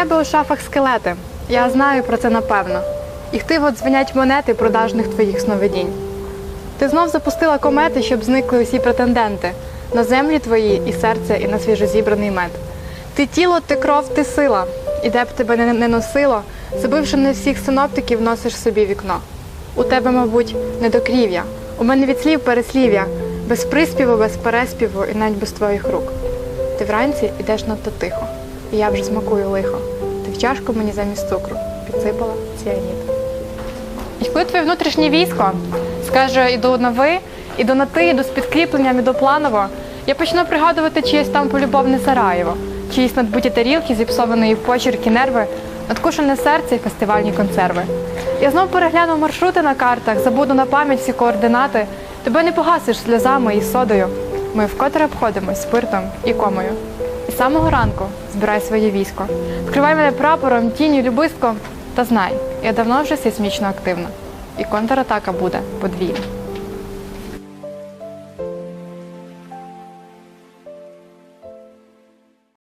тебе у шафах скелети. Я знаю про це напевно. І хтиво дзвенять монети продажних твоїх сновидінь. Ти знов запустила комети, щоб зникли усі претенденти на землі твої і серце, і на свіжозібраний мед. Ти тіло, ти кров, ти сила, і де б тебе не носило, забивши не всіх синоптиків, носиш собі вікно. У тебе, мабуть, недокрів'я, у мене від слів переслів'я, без приспіву, без переспіву і навіть без твоїх рук. Ти вранці йдеш надто тихо, я вже смакую лихо. Ти в чашку мені замість цукру підсипала ціаніт. І коли твоє внутрішнє військо скаже іду на ви, іду на ти, іду з підкріпленням, іду планово, я почну пригадувати чиєсь там полюбовне Сараєво, чиїсь надбуті тарілки, зіпсованої в почерки нерви, надкушене серце і фестивальні консерви. Я знов перегляну маршрути на картах, забуду на пам'ять всі координати. Тебе не погасиш сльозами і содою. Ми вкотре обходимось спиртом і комою. Самого ранку збирай своє військо. Вкривай мене прапором, тінню, любистком. Та знай, я давно вже сейсмічно активна. І контратака буде подвійна.